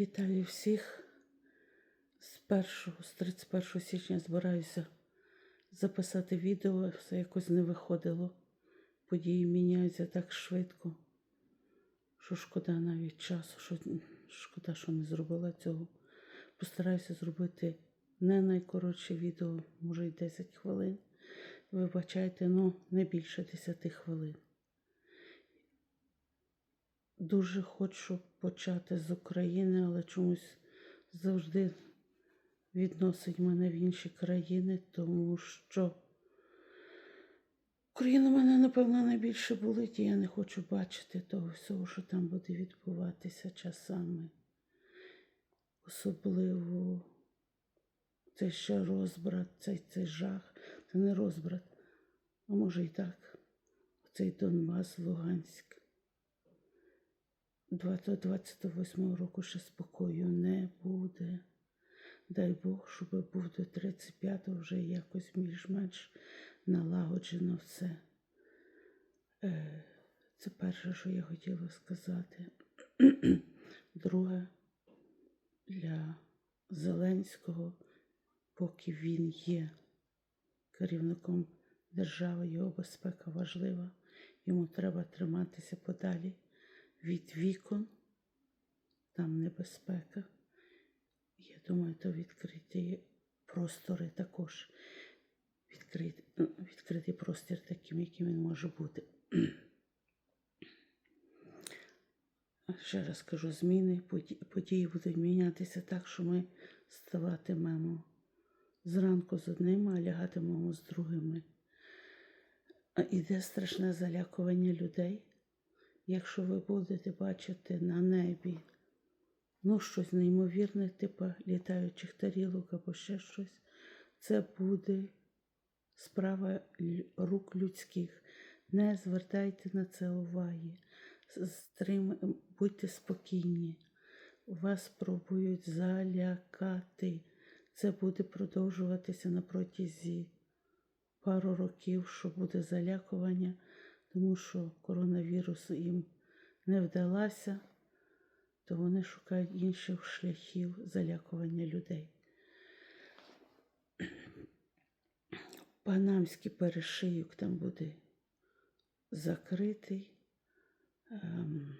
Вітаю всіх. З 1, з 31 січня збираюся записати відео, все якось не виходило. Події міняються так швидко, що шкода навіть часу, що шкода, що не зробила цього. Постараюся зробити не найкоротше відео, може й 10 хвилин. Вибачайте, ну не більше 10 хвилин. Дуже хочу почати з України, але чомусь завжди відносить мене в інші країни, тому що Україна мене, напевно, найбільше болить, і я не хочу бачити того всього, що там буде відбуватися часами. Особливо цей ще розбрат, цей, цей жах. Це не розбрат, а може і так. Цей Донбас, Луганськ. 28 року ще спокою не буде. Дай Бог, щоб був до 35-го вже якось більш-менш налагоджено все. Е, Це перше, що я хотіла сказати. Друге, для Зеленського, поки він є керівником держави, його безпека важлива, йому треба триматися подалі від вікон, там небезпека. Я думаю, то відкриті простори також. Відкритий, відкритий простір таким, яким він може бути. Ще раз кажу, зміни, події будуть мінятися так, що ми ставатимемо зранку з одними, а лягатимемо з другими. Іде страшне залякування людей. Якщо ви будете бачити на небі ну, щось неймовірне, типу літаючих тарілок або ще щось, це буде справа рук людських. Не звертайте на це уваги. Будьте спокійні. Вас пробують залякати. Це буде продовжуватися на протязі пару років, що буде залякування тому що коронавірус їм не вдалося, то вони шукають інших шляхів залякування людей. Панамський перешийок там буде закритий. Ем,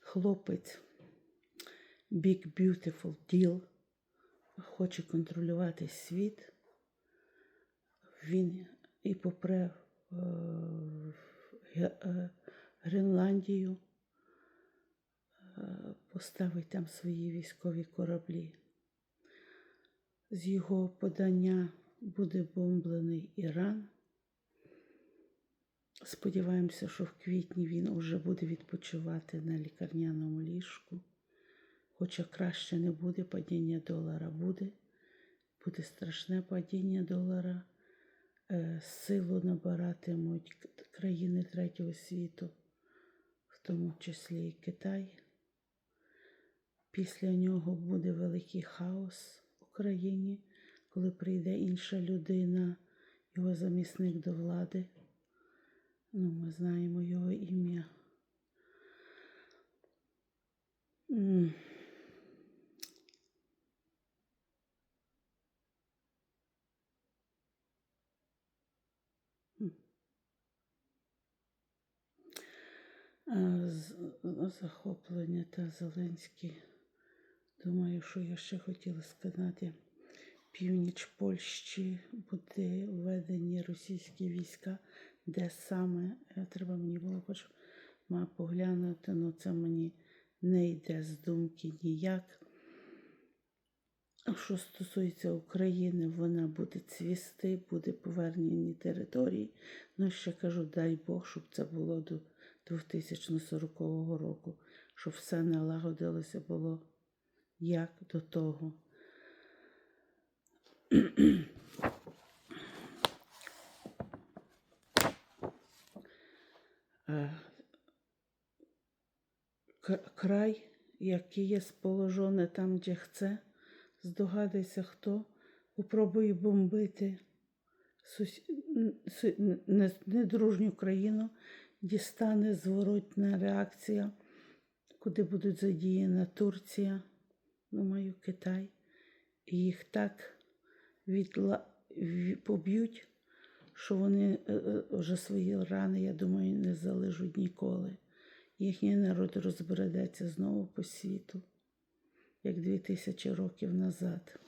хлопець Big Beautiful Deal хоче контролювати світ. Він і попре в Гренландію, поставить там свої військові кораблі. З його подання буде бомблений Іран. Сподіваємося, що в квітні він уже буде відпочивати на лікарняному ліжку. Хоча краще не буде, падіння долара буде. Буде страшне падіння долара. Е, силу набиратимуть країни третього світу, в тому числі і Китай. Після нього буде великий хаос в Україні, коли прийде інша людина, його замісник до влади. Ну, Ми знаємо його ім'я. Захоплення та Зеленський. Думаю, що я ще хотіла сказати. Північ Польщі буде введені російські війська, де саме е, треба мені було хоч поглянути, але ну, це мені не йде з думки ніяк. Що стосується України, вона буде цвісти, буде повернені території. Ну, ще кажу, дай Бог, щоб це було до 2040 року, щоб все налагодилося було як до того. Край, який є сположений там, де хце, здогадайся, хто попробує бомбити недружню країну, дістане зворотна реакція куди будуть задіяна Турція, думаю, Китай, і їх так відла... поб'ють, що вони е, е, вже свої рани, я думаю, не залежуть ніколи. Їхній народ розбредеться знову по світу, як дві тисячі років назад.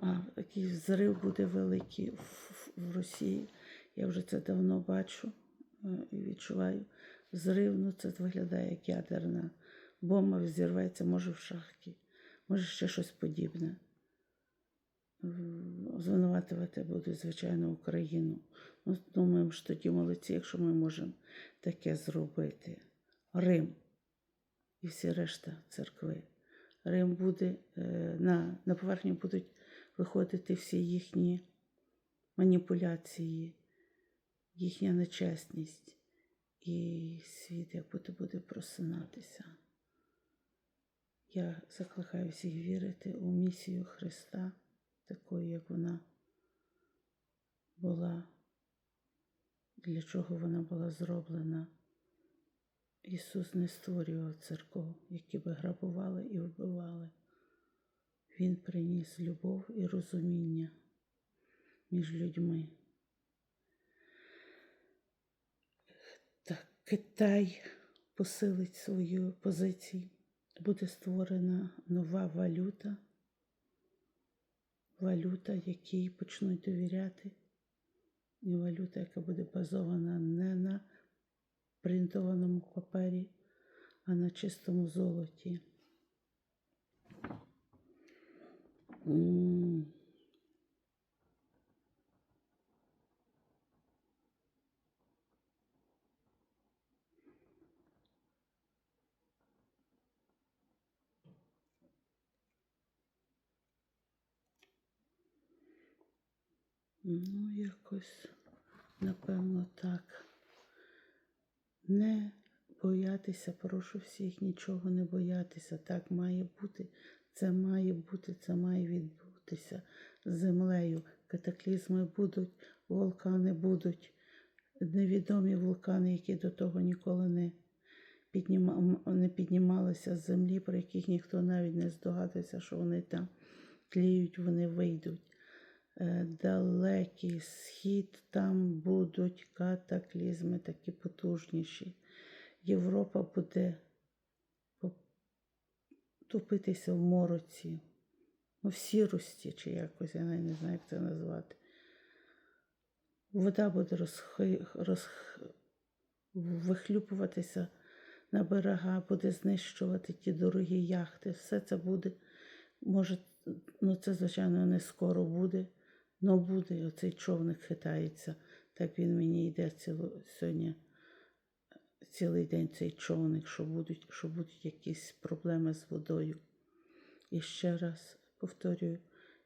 А такий взрив буде великий в, в- Росії. Я вже це давно бачу е, і відчуваю. Взрив, ну це виглядає як ядерна бомба, взірветься, може в шахті, може ще щось подібне. Звинуватувати будуть, звичайно, Україну. Ну, думаємо, що тоді молодці, якщо ми можемо таке зробити. Рим і всі решта церкви. Рим буде е, на, на поверхню будуть виходити всі їхні маніпуляції, їхня нечесність, і світ як будто буде просинатися. Я закликаю всіх вірити у місію Христа, такою, як вона була, для чого вона була зроблена. Ісус не створював церков, які би грабували і вбивали. Він приніс любов і розуміння між людьми. Так, Китай посилить свою позицію. Буде створена нова валюта, валюта, якій почнуть довіряти, і валюта, яка буде базована не на принтованому папері, а на чистому золоті. Ну, якось, напевно, так. Не боятися, прошу всіх нічого не боятися. Так має бути, це має бути, це має відбутися з землею. Катаклізми будуть, вулкани будуть, невідомі вулкани, які до того ніколи не, підніма, не піднімалися з землі, про яких ніхто навіть не здогадується, що вони там тліють, вони вийдуть. Е, Далекий схід, там будуть катаклізми такі потужніші. Європа буде топитися в мороці, ну, в сірості чи якось, я не знаю, як це назвати. Вода буде розхи, розх... вихлюпуватися на берега, буде знищувати ті дорогі яхти. Все це буде, може, ну це, звичайно, не скоро буде, але буде. Оцей човник хитається. Так він мені йде ціло, сьогодні цілий день цей човник, що будуть, що будуть якісь проблеми з водою. І ще раз повторюю,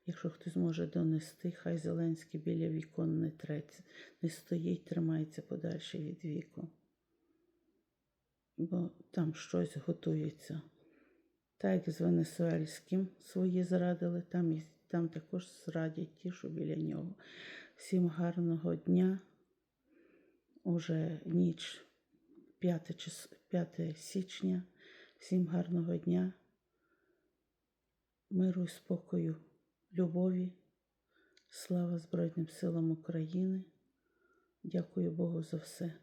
якщо хтось зможе донести, хай Зеленський біля вікон не треться, не стоїть, тримається подальше від віку. Бо там щось готується. Так як з Венесуельським свої зрадили, там, і, там також зрадять ті, що біля нього. Всім гарного дня. Уже ніч 5, 5 січня. Всім гарного дня. Миру і спокою, любові. Слава Збройним силам України. Дякую Богу за все.